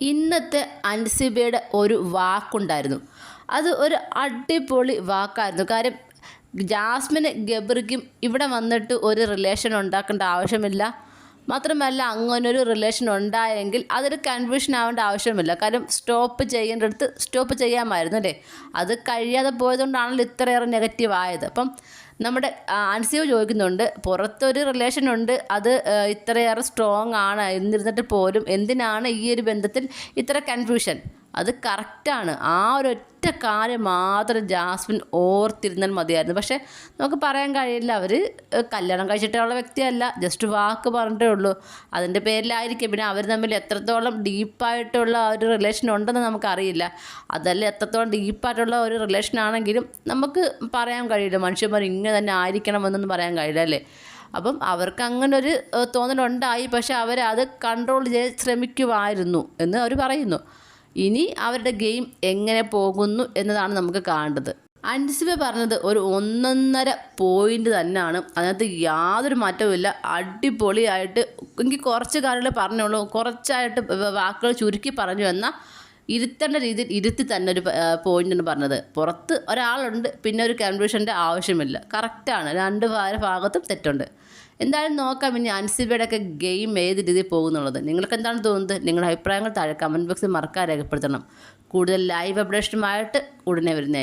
ഇന്നത്തെ അൻസിബയുടെ ഒരു വാക്കുണ്ടായിരുന്നു. അത് ഒരു അടിപൊളി വാക്കായിരുന്നു. കാര്യം ജാസ്മിന് ഗബ്രിക്കും ഇവിടെ വന്നിട്ട് ഒരു റിലേഷൻ ഉണ്ടാക്കേണ്ട ആവശ്യമില്ല. മാത്രമല്ല അങ്ങനൊരു റിലേഷൻ ഉണ്ടായെങ്കിൽ അതൊരു കൺഫ്യൂഷൻ ആവേണ്ട ആവശ്യമില്ല. കാരണം സ്റ്റോപ്പ് ചെയ്യേണ്ടടുത്ത് സ്റ്റോപ്പ് ചെയ്യാമായിരുന്നു അല്ലേ? അത് കഴിയാതെ പോയതുകൊണ്ടാണല്ലോ ഇത്രയേറെ നെഗറ്റീവ് ആയത്. അപ്പം നമ്മുടെ അൻസീവ് ചോദിക്കുന്നുണ്ട് പുറത്തൊരു റിലേഷൻ ഉണ്ട് അത് ഇത്രയേറെ സ്ട്രോങ് ആണ്. എന്നിരുന്നിട്ട് പോലും എന്തിനാണ് ഈ ഒരു ബന്ധത്തിൽ ഇത്ര കൺഫ്യൂഷൻ അത് കറക്റ്റാണ് ആ ഒരൊറ്റ കാര്യം മാത്രം ജാസ്മിൻ ഓർത്തിരുന്നാൽ മതിയായിരുന്നു. പക്ഷേ നമുക്ക് പറയാൻ കഴിയില്ല. അവർ കല്യാണം കഴിച്ചിട്ടുള്ള വ്യക്തിയല്ല. ജസ്റ്റ് വാക്ക് പറഞ്ഞിട്ടേ ഉള്ളൂ. അതിന്റെ പേരിലായിരിക്കും. പിന്നെ അവർ തമ്മിൽ എത്രത്തോളം ഡീപ്പായിട്ടുള്ള ഒരു റിലേഷൻ ഉണ്ടെന്ന് നമുക്കറിയില്ല. അതല്ല എത്രത്തോളം ഡീപ്പായിട്ടുള്ള ഒരു റിലേഷൻ ആണെങ്കിലും നമുക്ക് പറയാൻ കഴിയില്ല. മനുഷ്യന്മാർ ഇങ്ങനെ തന്നെ ആയിരിക്കണമെന്നൊന്നും പറയാൻ കഴിയില്ല അല്ലേ? അപ്പം അവർക്ക് അങ്ങനെ ഒരു തോന്നലുണ്ടായി. പക്ഷെ അവരത് കൺട്രോൾ ചെയ്യാൻ ശ്രമിക്കുമായിരുന്നു എന്ന് അവർ പറയുന്നു. ഇനി അവരുടെ ഗെയിം എങ്ങനെ പോകുന്നു എന്നതാണ് നമുക്ക് കാണേണ്ടത്. അൻസിബ പറഞ്ഞത് ഒരു ഒന്നൊന്നര പോയിന്റ് തന്നെയാണ്. അതിനകത്ത് യാതൊരു മാറ്റവുമില്ല. അടിപൊളിയായിട്ട് എനിക്ക് കുറച്ച് കാര്യങ്ങൾ പറഞ്ഞുള്ളൂ. കുറച്ചായിട്ട് വാക്കുകൾ ചുരുക്കി പറഞ്ഞു എന്നാൽ ഇരുത്തേണ്ട രീതിയിൽ ഇരുത്തി തന്നെ ഒരു പോയിന്റാണ് പറഞ്ഞത്. പുറത്ത് ഒരാളുണ്ട് പിന്നെ ഒരു കൺഫ്യൂഷന്റെ ആവശ്യമില്ല. കറക്റ്റാണ് രണ്ട് ഭാഗത്തും തെറ്റുണ്ട്. എന്തായാലും നോക്കാം ഇനി അൻസിബയുടെ ഒക്കെ ഗെയിം ഏത് രീതിയിൽ പോകുന്നുള്ളത്. നിങ്ങൾക്ക് എന്താണ് തോന്നുന്നത്? നിങ്ങളുടെ അഭിപ്രായങ്ങൾ താഴെ കമന്റ് ബോക്സിൽ മറക്കാൻ രേഖപ്പെടുത്തണം. കൂടുതൽ ലൈവ് അപ്ഡേഷനുമായിട്ട് ഉടനെ വരുന്നതായിരിക്കും.